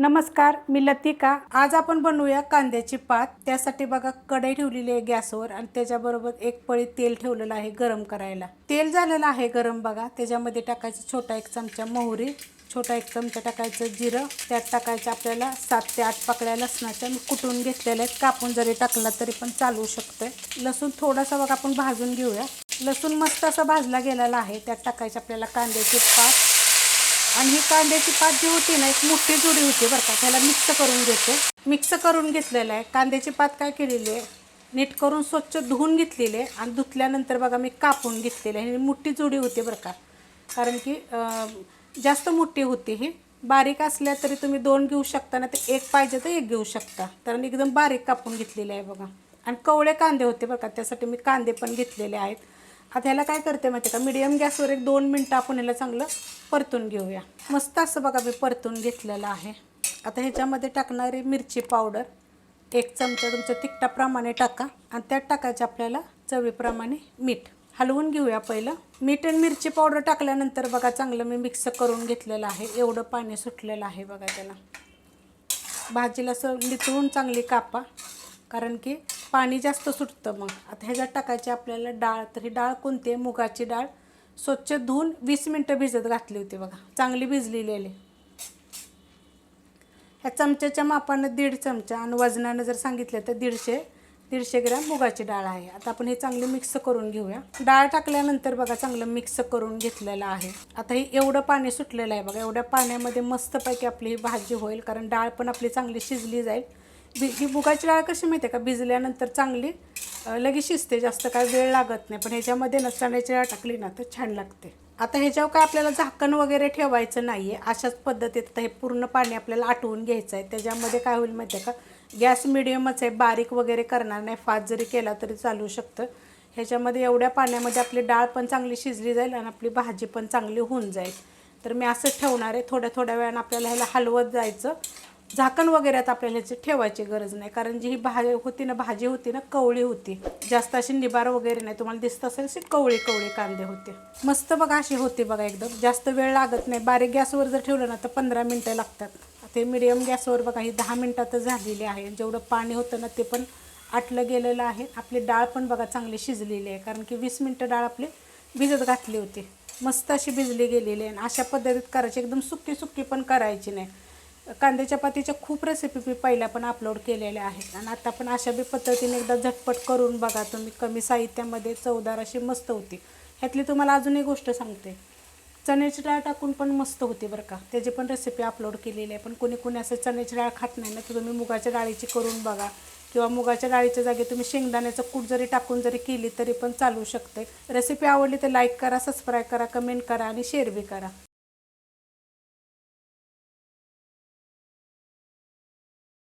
नमस्कार मी लतिका. आज आपण बनवूया कांद्याची पात. त्यासाठी बघा कढई ठेवलेली आहे गॅसवर आणि त्याच्याबरोबर एक पळी तेल ठेवलेलं आहे गरम करायला. तेल झालेलं आहे गरम बघा. त्याच्यामध्ये टाकायचं छोटा एक चमचा मोहरी छोटा एक चमचा टाकायचं जिरं. त्यात टाकायचं आपल्याला सात ते आठ पाकळ्या लसणाच्या मी कुटून घेतलेल्या आहेत. कापून जरी टाकला तरी पण चालू शकतोय. लसूण थोडासा बघा आपण भाजून घेऊया. लसूण मस्त असा भाजला गेलेला आहे. त्यात टाकायचं आपल्याला कांद्याची पात. आणि ही कांद्याची पात जी होती ना एक मोठी जुडी होती बरं का त्याला मिक्स करून घेते. मिक्स करून घेतलेलं आहे. कांद्याची पात काय केलेली आहे? नीट करून स्वच्छ धुवून घेतलेली आहे आणि धुतल्यानंतर बघा मी कापून घेतलेली आहे. मोठी जुडी होती बरं का. कारण की जास्त मोठी होती ही. बारीक असल्या तरी तुम्ही दोन घेऊ शकता ना ते एक पाहिजे तर एक घेऊ शकता. कारण एकदम बारीक कापून घेतलेले आहे बघा. आणि कवळे कांदे होते बघा त्यासाठी मी कांदे पण घेतलेले आहेत. आता ह्याला काय करते माहिती आहे का? मिडियम गॅसवर एक दोन मिनटं आपण ह्याला चांगलं परतून घेऊया. मस्त असं बघा मी परतून घेतलेलं आहे. आता ह्याच्यामध्ये टाकणारी मिरची पावडर. एक चमचा तुमच्या तिखटाप्रमाणे टाका आणि त्यात टाकायचे आपल्याला चवीप्रमाणे मीठ. हलवून घेऊया पहिलं. मीठ आणि मिरची पावडर टाकल्यानंतर बघा चांगलं मी मिक्स करून घेतलेलं आहे. एवढं पाणी सुटलेलं आहे बघा त्याला. भाजीला असं नितळून चांगली कापा. कारण की पाणी जास्त सुटतं मग. आता ह्याच्यात टाकायची आपल्याला डाळ. तर ही डाळ कोणती आहे? मुगाची डाळ. स्वच्छ धुवून वीस मिनटं भिजत घातली होती बघा. चांगली भिजलेली. आली ह्या चमच्याच्या मापानं दीड चमचा आणि वजनानं जर सांगितलं तर दीडशे दीडशे ग्रॅम मुगाची डाळ आहे. आता आपण हे चांगले मिक्स करून घेऊया. डाळ टाकल्यानंतर बघा चांगलं मिक्स करून घेतलेलं आहे. आता हे एवढं पाणी सुटलेलं आहे बघा. एवढ्या पाण्यामध्ये मस्तपैकी आपली ही भाजी होईल कारण डाळ पण आपली चांगली शिजली जाईल. बि ही मुगाची डाळ कशी माहिती आहे का? भिजल्यानंतर चांगली लगेच शिजते जास्त काय वेळ लागत नाही. पण ह्याच्यामध्ये ना डाळ टाकली ना तर छान लागते. आता ह्याच्यावर काय आपल्याला झाकण वगैरे ठेवायचं नाही आहे अशाच पद्धतीत आता हे पूर्ण पाणी आपल्याला आटवून घ्यायचं आहे. त्याच्यामध्ये काय होईल माहिती आहे का? गॅस मिडियमच आहे. बारीक वगैरे करणार नाही. फास्ट जरी केला तरी चालू शकतं. ह्याच्यामध्ये एवढ्या पाण्यामध्ये आपली डाळ पण चांगली शिजली जाईल आणि आपली भाजी पण चांगली होऊन जाईल. तर मी असंच ठेवणार आहे. थोड्या थोड्या वेळानं आपल्याला ह्याला हलवत जायचं. झाकण वगैरे आता आपल्याला ह्याची ठेवायची गरज नाही. कारण जी ही भाजी होती ना भाजी होती ना कवळी होती. जास्त अशी निबार वगैरे नाही. तुम्हाला दिसत असेल अशी कवळी कवळी कांदे होते. मस्त बघा अशी होती बघा एकदम. जास्त वेळ लागत नाही. बारीक गॅसवर जर ठेवलं ना तर पंधरा मिनटं लागतात. ते मिडियम गॅसवर बघा ही दहा मिनटातच झालेली आहे. जेवढं पाणी होतं ना ते पण आटलं गेलेलं आहे. आपली डाळ पण बघा चांगली शिजलेली आहे. कारण की वीस मिनटं डाळ आपली भिजत घातली होती. मस्त अशी भिजली गेलेली आहे. आणि अशा पद्धतीत करायची. एकदम सुकी सुकी पण करायची नाही. कांदे चपातीच्या खूप रेसिपी मी पहिल्या पण अपलोड केलेल्या आहेत. आणि आता पण अशा बी पद्धतीने एकदा झटपट करून बघा तुम्ही. कमी साहित्यामध्ये चवदार अशी मस्त होती. ह्यातली तुम्हाला अजून एक गोष्ट सांगते. चण्याची डाळ टाकून पण मस्त होती बरं का. त्याची पण रेसिपी अपलोड केलेली आहे. पण कोणी कोणी असं चण्याची डाळ खात नाही ना तर तुम्ही मुगाच्या डाळीची करून बघा. किंवा मुगाच्या डाळीच्या जागी तुम्ही शेंगदाण्याचं कूट जरी टाकून जरी केली तरी पण चालू शकते. रेसिपी आवडली तर लाईक करा सबस्क्राईब करा कमेंट करा आणि शेअर बी करा.